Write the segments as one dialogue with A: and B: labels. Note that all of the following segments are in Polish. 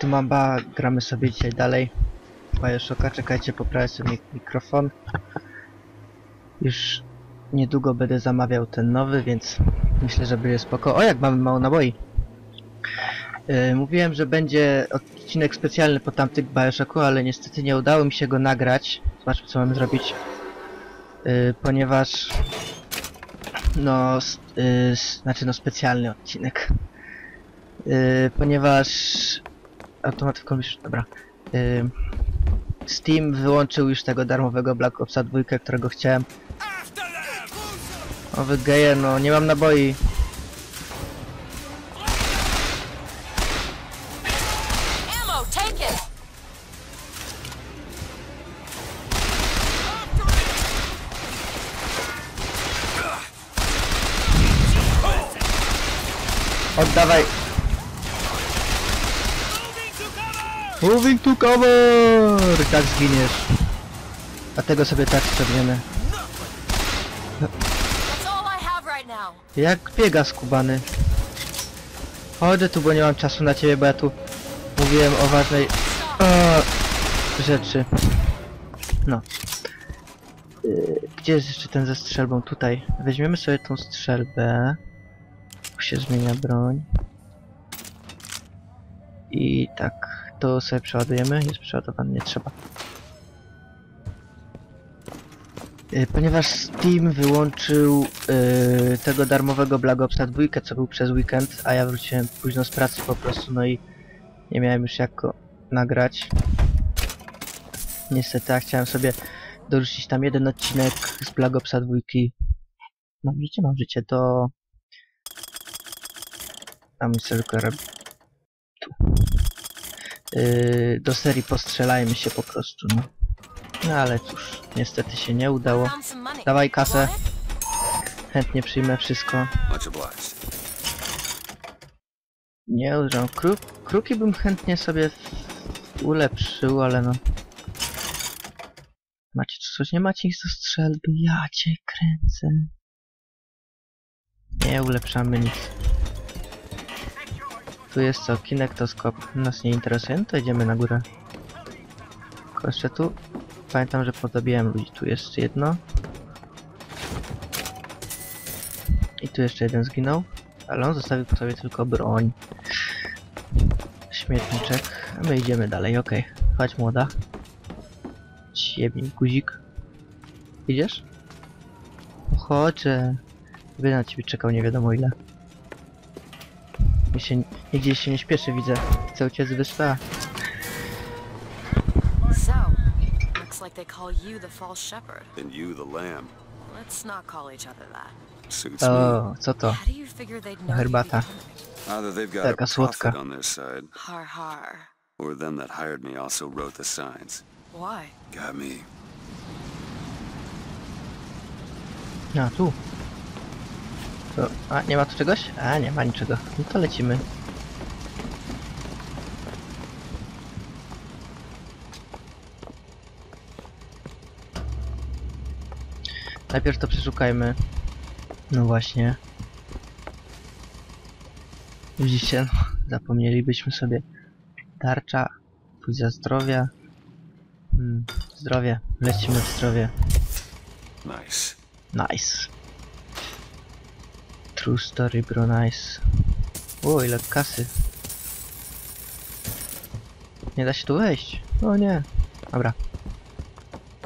A: Tu Mamba, gramy sobie dzisiaj dalej. Bioshocka, czekajcie, poprawię sobie mik- mikrofon. Już niedługo będę zamawiał ten nowy, więc myślę, że będzie spoko. O, jak mamy mało naboi. Yy, mówiłem, że będzie odcinek specjalny po tamtych Bioshocku, ale niestety nie udało mi się go nagrać. Zobaczmy, co mamy zrobić. Yy, ponieważ... No, yy, znaczy no specjalny odcinek. Yy, ponieważ automatyką już, dobra. Steam wyłączył już tego darmowego Black Opsa 2, którego chciałem. O wy geje, no nie mam naboi. Oddawaj! Moving to cover! Tak zginiesz. A tego sobie tak
B: now.
A: Jak biega skubany. Chodzę tu, bo nie mam czasu na ciebie, bo ja tu mówiłem o ważnej e, rzeczy. No. Yy, Gdzie jest jeszcze ten ze strzelbą? Tutaj. Weźmiemy sobie tą strzelbę. Tu się zmienia broń. I tak, to sobie przeładujemy. Jest przeładowany, nie trzeba. Yy, Ponieważ Steam wyłączył yy, tego darmowego Black Opsa 2, co był przez weekend, a ja wróciłem późno z pracy po prostu, no i nie miałem już jak go nagrać. Niestety, a chciałem sobie dorzucić tam jeden odcinek z Black Opsa 2. Mam życie, mam życie, to... A sobie tylko robi... Yy, do serii postrzelajmy się po prostu, no. No ale cóż, niestety się nie udało. Dawaj kasę. Chętnie przyjmę wszystko. Nie użam kruk. Kruki bym chętnie sobie ulepszył, ale no. Macie tu coś? Nie macie ich do strzelby? Ja cię kręcę. Nie ulepszamy nic. Tu jest co? Kinektoskop. Nas nie interesuje. No to idziemy na górę. Tylko jeszcze tu. Pamiętam, że podobiłem ludzi. Tu jest jedno. I tu jeszcze jeden zginął. Ale on zostawił po sobie tylko broń. Śmietniczek. A my idziemy dalej, okej. Chodź młoda. Ciebie, guzik. Idziesz? No Chodźże. Będę na ciebie czekał nie wiadomo ile. Mi się, nigdzie się nie śpieszy, widzę. Chcę uciec z wyspy.
B: So, looks like they call you the false shepherd.
C: And you the lamb.
B: Let's not call each other that.
C: Suits.
A: O, co to? Herbata. Taka słodka.
B: Har har.
C: or them that hired me also wrote the signs.
B: Why?
C: Got me.
A: A, tu. To, a, nie ma tu czegoś? A, nie ma niczego. No to lecimy. Najpierw to przeszukajmy. No właśnie. Widzicie, no, zapomnielibyśmy sobie. Tarcza, za zdrowia. Hmm, zdrowie, lecimy w zdrowie.
C: Nice.
A: Nice. True story, bro, nice. O, ile kasy. Nie da się tu wejść. O nie. Dobra.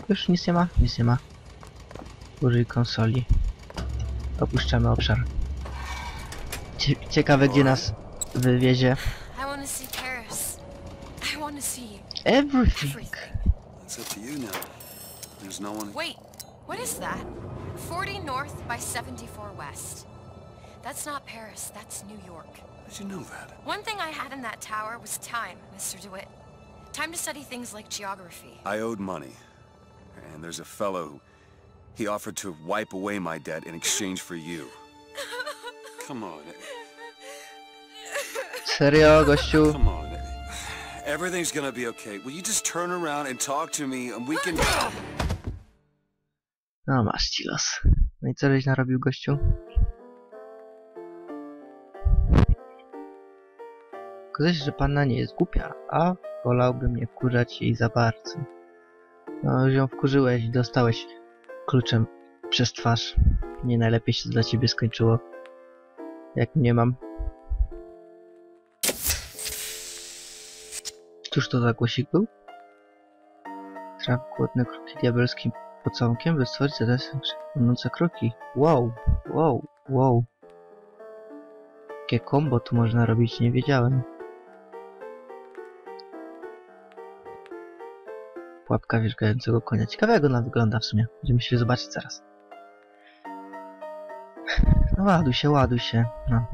A: Już nic nie ma? Nic nie ma. Użyj konsoli. Opuszczamy obszar. Cie ciekawe, gdzie nas wywiezie. Everything.
C: It's up to you now. There's no one.
B: Wait, what is that? 40 north by 74 west. That's not Paris, that's New York.
C: How'd you know that?
B: One thing I had in that tower was time, Mr. DeWitt. Time to study things like geography.
C: I owed money. And there's a fellow who... He offered to wipe away my debt in exchange for you. Come on.
A: Serio, gościu?
C: Come on. Everything's gonna be okay. Will you just turn around and talk to me and we can...
A: No masz ci los. No i co żeś narobił, gościu? Się, że panna nie jest głupia, a wolałbym nie wkurzać jej za bardzo. No, ją wkurzyłeś i dostałeś kluczem przez twarz. Nie najlepiej się dla ciebie skończyło. Jak nie mam. Cóż to za głosik był? Traf głodne kroki diabelskim pocałunkiem, by stworzyć zadanie kroki. Wow, wow, wow. Jakie combo tu można robić, nie wiedziałem. Pułapka wierzgającego konia. Ciekawe jak ona wygląda w sumie. Będziemy się zobaczyć zaraz. No ładuj się, ładuj się. No.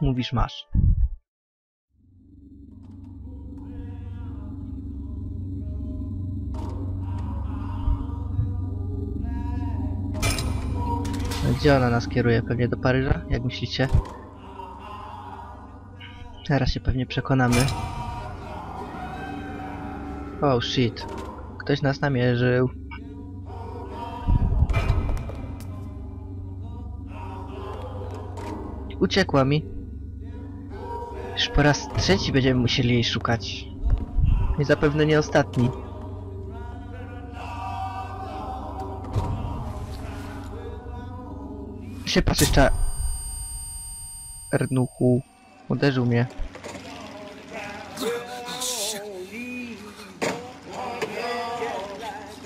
A: Mówisz masz. No Gdzie ona nas kieruje? Pewnie do Paryża? Jak myślicie? Teraz się pewnie przekonamy. Oh shit. Ktoś nas namierzył. Uciekła mi. Już po raz trzeci będziemy musieli jej szukać. I zapewne nie ostatni. się patrz jeszcze... Ernuchu. Uderzył mnie.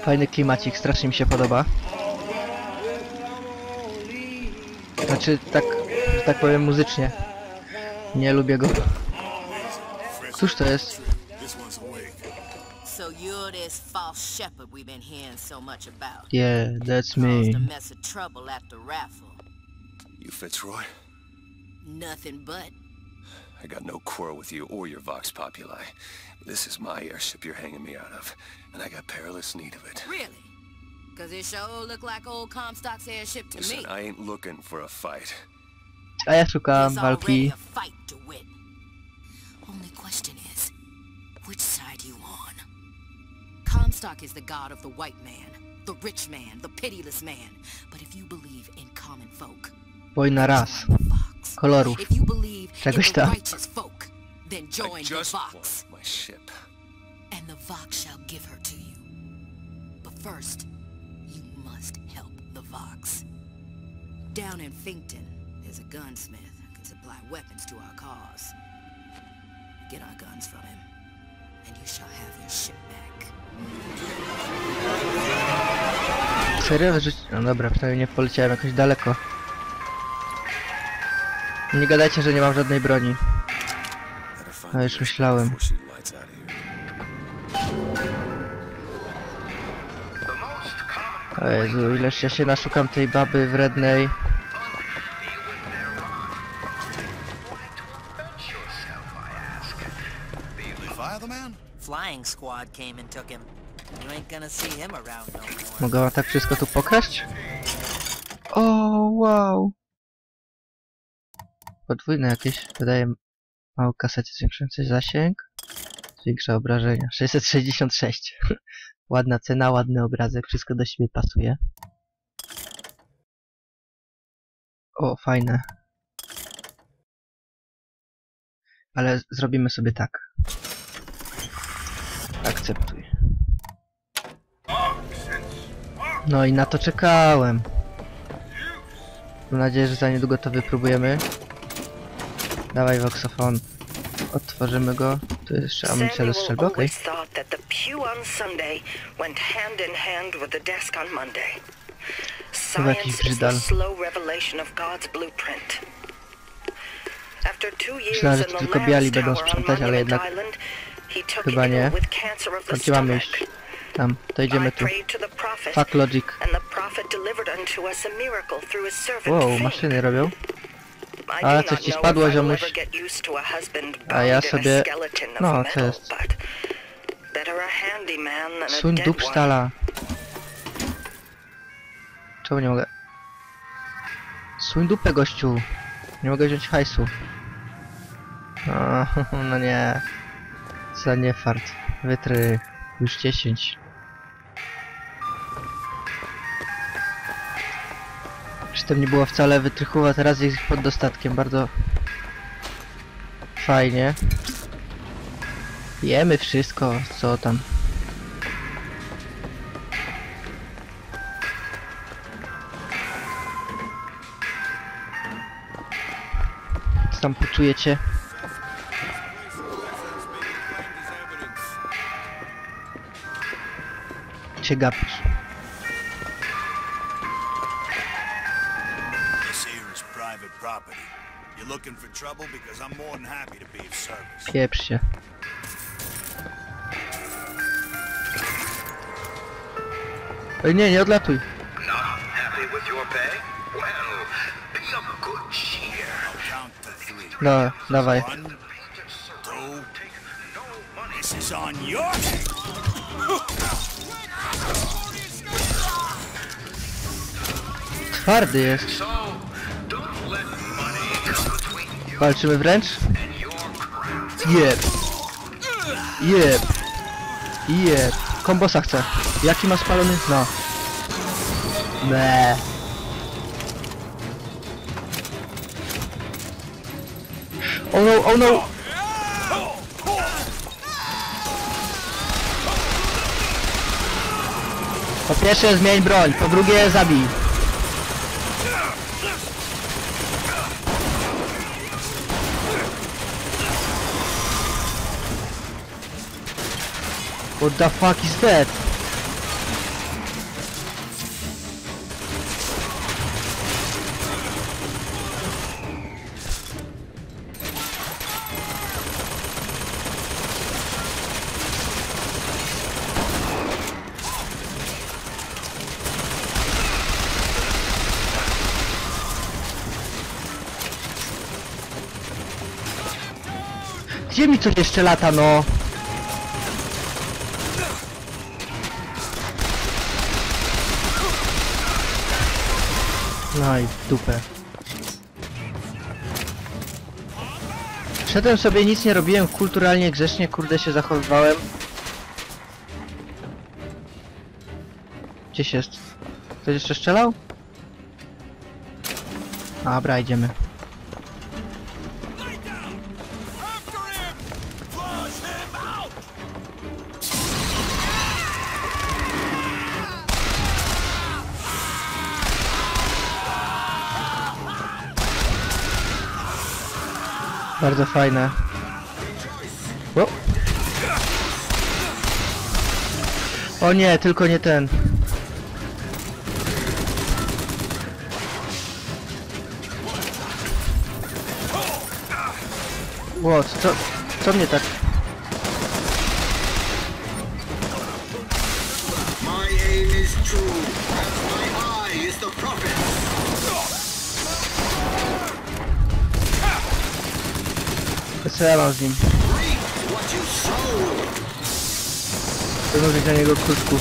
A: Fajny klimacik, strasznie mi się podoba. Znaczy, tak, że tak powiem muzycznie. Nie lubię go. Cóż to jest?
D: So you're this false shepherd we've been hearing so much about.
A: Yeah, that's
D: Caused a
A: me.
D: mess of trouble at the raffle.
C: You Fitzroy?
D: Nothing but.
C: I got no quarrel with you or your Vox Populi. This is my airship you're hanging me out of, and I got perilous need of it.
D: Really? Cause it sure look like old Comstock's airship to
C: Listen,
D: me.
C: I ain't looking for a fight.
A: A ja szukam
D: There's already
A: walki.
D: a fight to win. Only question is, which side you on? Comstock is the god of the white man, the rich man, the pitiless man. But if you believe in common folk,
A: Wojna
D: Vox.
A: Kolorów. Czegoś tam.
D: righteous folk, then
C: I
D: join the
C: just
D: Vox.
C: want my ship.
D: And the Vox shall give her to you. But first, you must help the Vox. Down in Finkton, there's a gunsmith who can supply weapons to our cause. Get our guns from him, and you shall have your ship back.
A: Serio? No dobra, przynajmniej nie poleciałem jakoś daleko. Nie gadajcie, że nie mam żadnej broni. No już myślałem. O Jezu, ileż ja się naszukam tej baby wrednej. Mogę tak wszystko tu pokraść? O, wow. Podwójne jakieś, wydaje mało kasecie zwiększające zasięg. Zwiększa obrażenia. 666. Ładna cena, ładny obrazek, wszystko do siebie pasuje. O, fajne. Ale zrobimy sobie tak. Akceptuj. No i na to czekałem. Mam nadzieję, że za niedługo to wypróbujemy. Dawaj voxofon. Otworzymy go. Tu jest jeszcze amunicja do strzelby, okej. Chyba jakiś brzydal. Myślałem, że tylko biali będą sprzątać, ale jednak chyba nie. gdzie mamy iść? Tam, to idziemy tu. Fuck logic. Wow, maszyny robią.
E: I
A: A,
E: do
A: coś ci spadło, ziomuś.
E: a
A: ja sobie- no, co jest? Suń
E: dead
A: dup
E: one.
A: sztala. Czemu nie mogę? Suń dupę, gościu. Nie mogę wziąć hajsu. O, no nie. Za nie fart. Wytrych. Już 10. Przedtem nie było wcale wytrychów, a teraz jest pod dostatkiem. Bardzo Fajnie. Jemy wszystko, co tam. Co tam poczujecie? Cię gapisz.
F: Looking for trouble? Because I'm more than happy to be of service.
A: Pieprz się. Ej, nie, nie odlatuj.
G: Not happy with your
A: Walczymy wręcz? Jeb. Jeb. Jeb. Kombosa chcę. Jaki ma spalony? No. Me. Oh no, oh no! Po pierwsze zmień broń, po drugie zabij. What the fuck is that? Gdzie mi coś jeszcze lata, no? No i w dupę. Szedłem sobie, nic nie robiłem, kulturalnie, grzecznie, kurde się zachowywałem. Gdzieś jest? Ktoś jeszcze strzelał? Dobra, idziemy. Bardzo fajne. O! o nie, tylko nie ten. What? Co, co mnie tak...
G: My aim is true,
A: Mam z nim? Użyć na niego kruszków.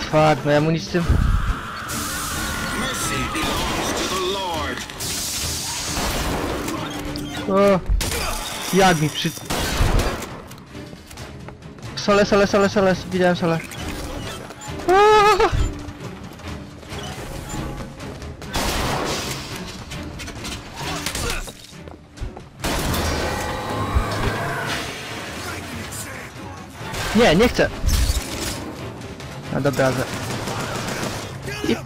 A: Fuck, no ja mu nic z tym... O! Jak mi przy... Sole, sole, sole, sole, widziałem sole. Aaa! Nie, nie chcę. No dobra, za... I...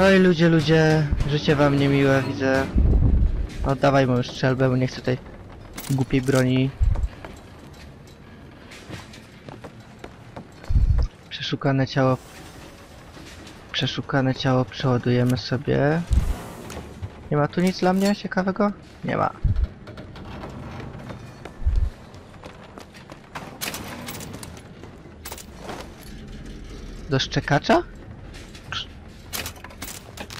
A: Oj ludzie, ludzie, życie wam niemiłe, widzę. Oddawaj moją strzelbę, bo nie chcę tej głupiej broni. Przeszukane ciało. Przeszukane ciało przeładujemy sobie. Nie ma tu nic dla mnie ciekawego? Nie ma. Do szczekacza?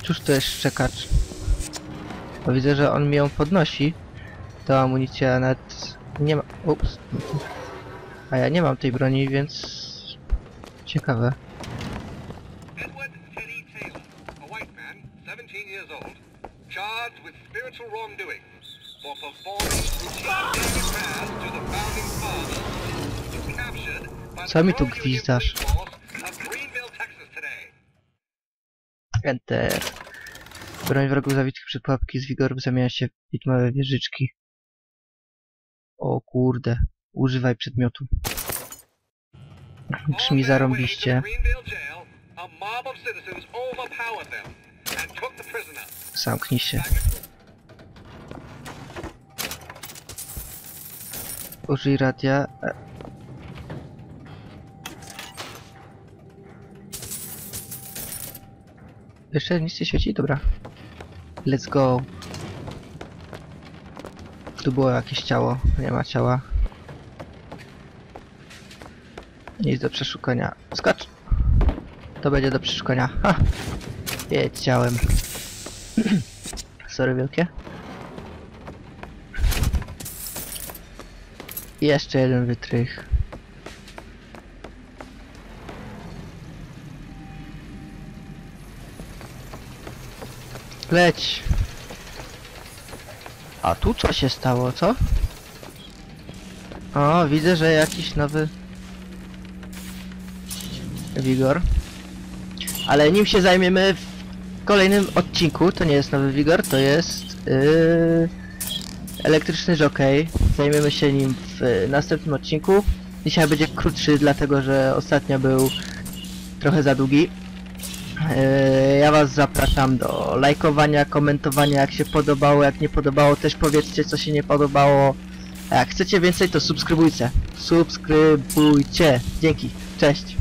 A: Cóż to jest szczekacz? Bo widzę, że on mi ją podnosi. To amunicja nawet nie ma... Ups. A ja nie mam tej broni, więc... Ciekawe. Co mi tu gwizdasz? Enter. Broń wrogów zawitych przed pułapki z wigorów zamienia się w widmowe wieżyczki. O kurde. Używaj przedmiotu. Brzmi zarąbiście. Zamknij się. Użyj radia. Jeszcze nic nie świeci? Dobra. Let's go. Tu było jakieś ciało. Nie ma ciała. Nic do przeszukania. Skacz! To będzie do przeszukania. Ha! Wiedziałem. Sorry wielkie. Jeszcze jeden wytrych. Leć! A tu co się stało, co? O, widzę, że jakiś nowy... Wigor. Ale nim się zajmiemy w kolejnym odcinku, to nie jest nowy Wigor, to jest yy, elektryczny jockey. Zajmiemy się nim w yy, następnym odcinku. Dzisiaj będzie krótszy, dlatego że ostatnio był trochę za długi. Yy, ja was zapraszam do lajkowania, komentowania jak się podobało, jak nie podobało też powiedzcie co się nie podobało. A jak chcecie więcej to subskrybujcie. Subskrybujcie. Dzięki. Cześć.